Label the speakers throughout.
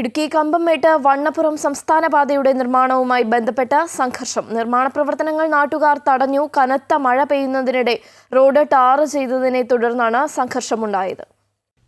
Speaker 1: ഇടുക്കി കമ്പംമേട്ട് വണ്ണപ്പുറം സംസ്ഥാന പാതയുടെ നിർമ്മാണവുമായി ബന്ധപ്പെട്ട സംഘർഷം. നിർമ്മാണ പ്രവർത്തനങ്ങൾ നാട്ടുകാർ തടഞ്ഞു കനത്ത മഴ പെയ്യുന്നതിനിടെ റോഡ് ടാർ ചെയ്തതിനെ തുടർന്നാണ് സംഘർഷമുണ്ടായത്.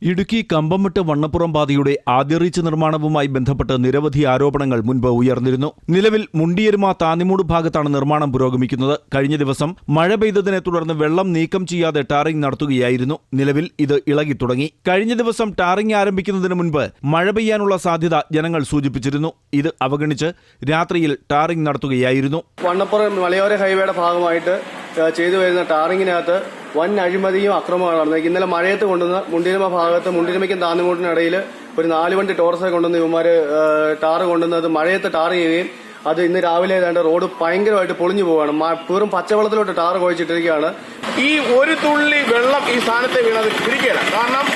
Speaker 2: ഇടുക്കി കമ്പംമെട്ട് വണ്ണപ്പുറം പാതയുടെ ആദ്യറീച്ച് നിർമ്മാണവുമായി ബന്ധപ്പെട്ട് നിരവധി ആരോപണങ്ങൾ മുൻപ് ഉയർന്നിരുന്നു. നിലവിൽ മുണ്ടിയരുമ താന്നിമൂട് ഭാഗത്താണ് നിർമ്മാണം പുരോഗമിക്കുന്നത്. കഴിഞ്ഞ ദിവസം മഴ പെയ്തതിനെ തുടർന്ന് വെള്ളം നീക്കം ചെയ്യാതെ ടാറിംഗ് നടത്തുകയായിരുന്നു. നിലവിൽ ഇത് ഇളകി തുടങ്ങി കഴിഞ്ഞ ദിവസം ടാറിംഗ് ആരംഭിക്കുന്നതിന് മുൻപ് മഴ പെയ്യാനുള്ള സാധ്യത ജനങ്ങൾ സൂചിപ്പിച്ചിരുന്നു. ഇത് അവഗണിച്ച് രാത്രിയിൽ ടാറിംഗ് നടത്തുകയായിരുന്നു.
Speaker 3: വണ്ണപ്പുറം മലയോര ഹൈവേയുടെ ഭാഗമായിട്ട് ചെയ്തു വരുന്ന ടാറിങ്ങിനകത്ത് വൻ അഴിമതിയും അക്രമമാണ് നടന്നത്. ഇന്നലെ മഴയത്ത് കൊണ്ടുവന്ന് മുണ്ടിരുമ ഭാഗത്ത് മുണ്ടിരുമയ്ക്കും താന്നുകൂട്ടിനിടയിൽ ഒരു നാല് വണ്ടി ടോർസൊക്കെ കൊണ്ടുവന്ന് ഇവന്മാര് ടാർ ടാറ് കൊണ്ടുവന്നത് മഴയത്ത് ടാർ ചെയ്യുകയും അത് ഇന്ന് രാവിലെ ഏതാണ്ട് റോഡ് ഭയങ്കരമായിട്ട് പൊളിഞ്ഞു പോവാണ് വെറും പച്ചവെള്ളത്തിലോട്ട് ടാറ് കുഴച്ചിട്ടിരിക്കുകയാണ്.
Speaker 4: ഈ ഒരു തുള്ളി വെള്ളം ഈ സ്ഥാനത്ത് വീണത് പിടിക്കില്ല കാരണം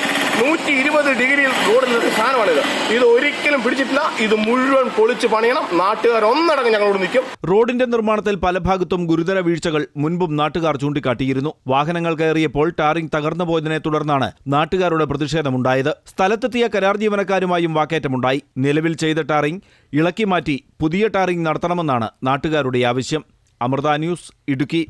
Speaker 4: നൂറ്റി ഇരുപത് ഡിഗ്രിയിൽ റോഡിൽ നിൽക്കുന്ന സാധനമാണിത്. ഇത് ഒരിക്കലും പിടിച്ചിട്ടില്ല. ഇത് മുഴുവൻ പൊളിച്ച് പണിയണം. നാട്ടുകാർ ഒന്നടങ്കം ഞങ്ങളോട് നിൽക്കും.
Speaker 2: റോഡിന്റെ നിർമ്മാണത്തിൽ പല ഭാഗത്തും ഗുരുതര വീഴ്ചകൾ മുൻപും നാട്ടുകാർ ചൂണ്ടിക്കാട്ടിയിരുന്നു. വാഹനങ്ങൾ കയറിയപ്പോൾ ടാറിംഗ് തകർന്നു പോയതിനെ തുടർന്നാണ് നാട്ടുകാരുടെ പ്രതിഷേധമുണ്ടായത്. സ്ഥലത്തെത്തിയ കരാർ ജീവനക്കാരുമായും വാക്കേറ്റമുണ്ടായി. നിലവിൽ ചെയ്ത ടാറിംഗ് ഇളക്കി മാറ്റി പുതിയ ടാറിംഗ് നടത്തണമെന്നാണ് നാട്ടുകാരുടെ ആവശ്യം. അമൃത ന്യൂസ് ഇടുക്കി.